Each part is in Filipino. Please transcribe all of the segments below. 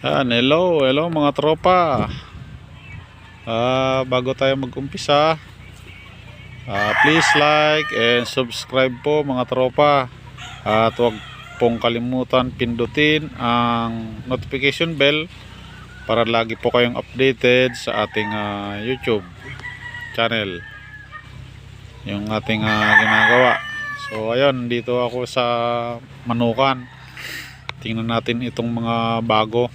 Yan, hello, hello mga tropa. Ah, bago tayo mag-umpisa, ah, please like and subscribe po mga tropa. At huwag pong kalimutan pindutin ang notification bell para lagi po kayong updated sa ating ah, YouTube channel. Yung ating ah, ginagawa. So ayun, dito ako sa Manukan. Tingnan natin itong mga bago.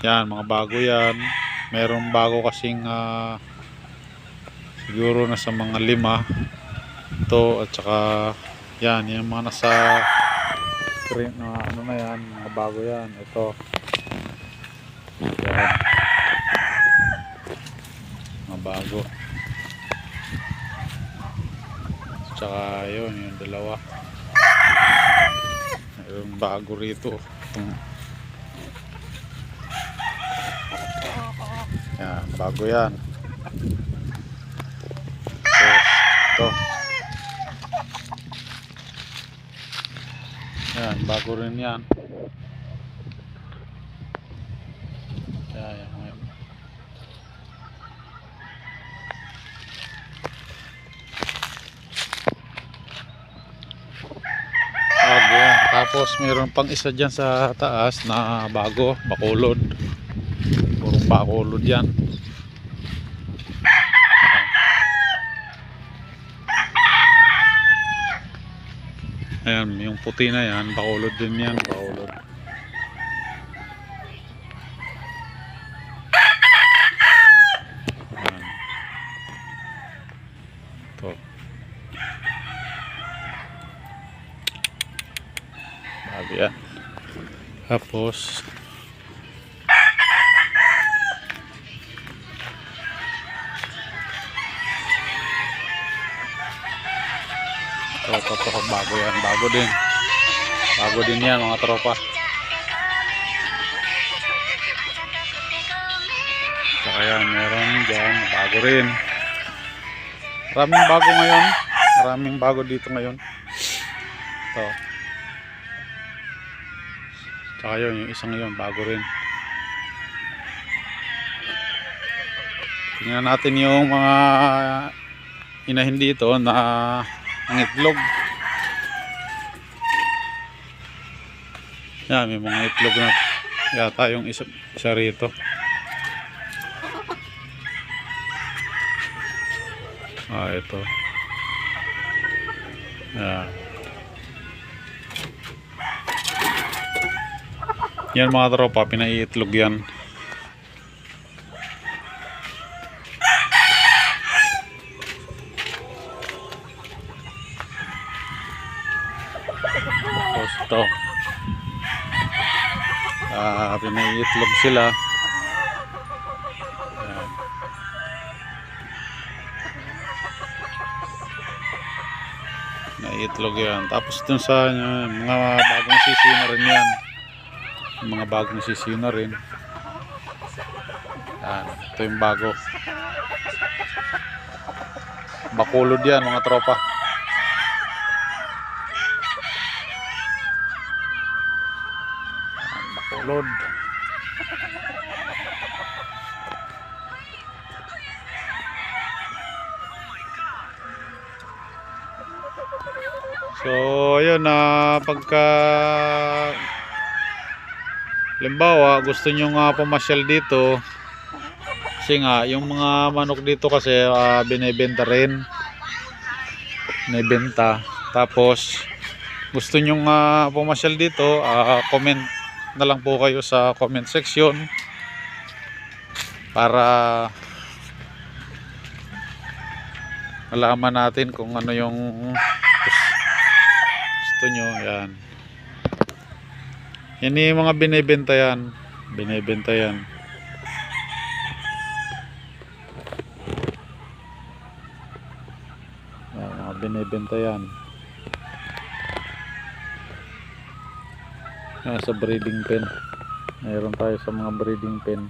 Yan, mga bago yan. Merong bago kasing ah, siguro nasa mga lima. Ito at saka yan, yung mga nasa screen na ano na yan, mga bago yan. Ito. Yan. Mga bago. At saka yun, yung dalawa. Mayroong bago rito. Itong Yan, bago yan. Ito. Yan, bago rin yan. Yan. Tapos mayroon pang isa dyan sa taas na bago, bakulod. Purong bakulod yan. Ayan, yung puti na yan, bakulod din yan, bakulod. Ayan. Ito. Bago yan. Tapos, ito, ito, bago yan, bago din. Bago din yan mga tropa. Saka yan, meron dyan, bago rin. Maraming bago ngayon. Maraming bago dito ngayon. Ito. Saka yun, yung isang yun, bago rin. Tingnan natin yung mga inahin dito na ang itlog. Yan, may mga itlog na yata yung isa, isa rito. Ah, ito. Yan. Yan mga tropa, pinaiitlog yan. Pinaiitlog sila. Yan. Naiitlog yan. Tapos dun sa uh, mga bagong sisi na rin yan. Mga bagong sisi na rin. Yan. Ito yung bago. Bakulod yan mga tropa. Yan, So, ayun na pagka limbawa gusto nyo nga pumasyal dito kasi nga yung mga manok dito kasi ah, binibenta rin. Binibenta. Tapos gusto nyo nga pumasyal dito ah, comment na lang po kayo sa comment section para malaman natin kung ano yung gusto nyo yan. Yan yung mga binibenta yan. Binibenta yan. Yan mga binibenta yan. Yan sa breeding pen. Mayroon tayo sa mga breeding pen.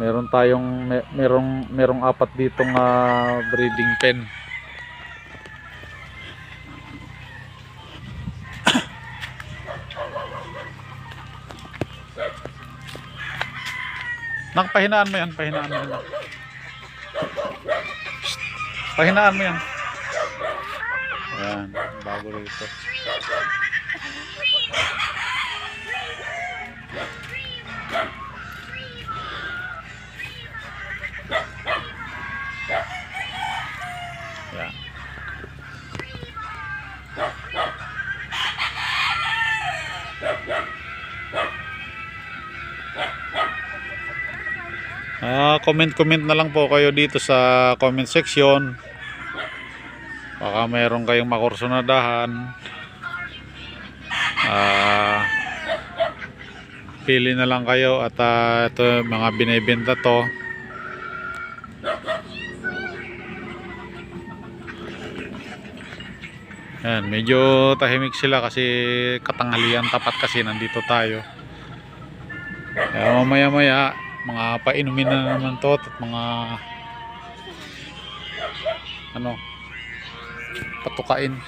Meron tayong merong merong apat ditong ah, breeding pen Nak, pahinaan mo yan. Pahinaan mo yan. Pahinaan mo yan. Ayan, bago rito. Ayan. Ah, comment-comment na lang po kayo dito sa comment section. Baka mayroon kayong makursunadahan. Ah, pili na lang kayo at ah, ito mga binibenta to. Yan, medyo tahimik sila kasi katanghalian tapat kasi nandito tayo. Kaya mamaya maya mga painumin na naman to at mga ano patukain.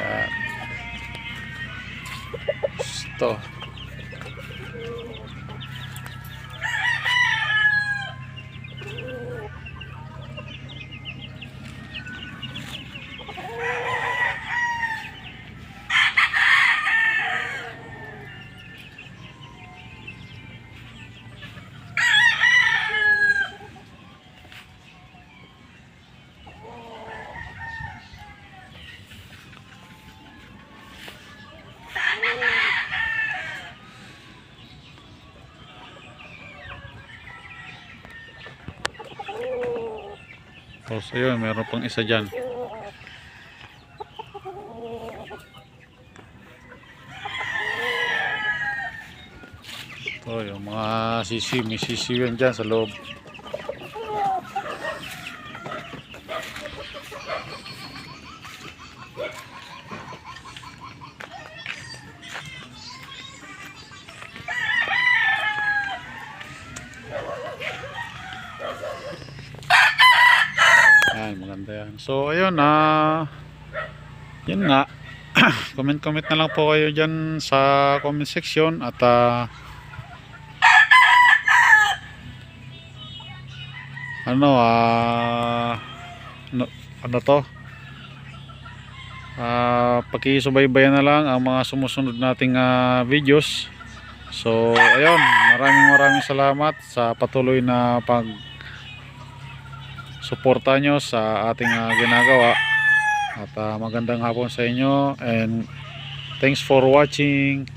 Yan. Ito. Tapos ayun, meron pang isa dyan. Ito yung mga sisi, may sisi yun dyan sa loob. So, ayun, ah, yun nga. Comment-comment na lang po kayo dyan sa comment section at ah, ano, ah, ano, ano to? Ah, pakisubaybayan na lang ang mga sumusunod nating ah, videos. So, ayun, maraming maraming salamat sa patuloy na pag suporta nyo sa ating ah, ginagawa. At ah, magandang hapon sa inyo and thanks for watching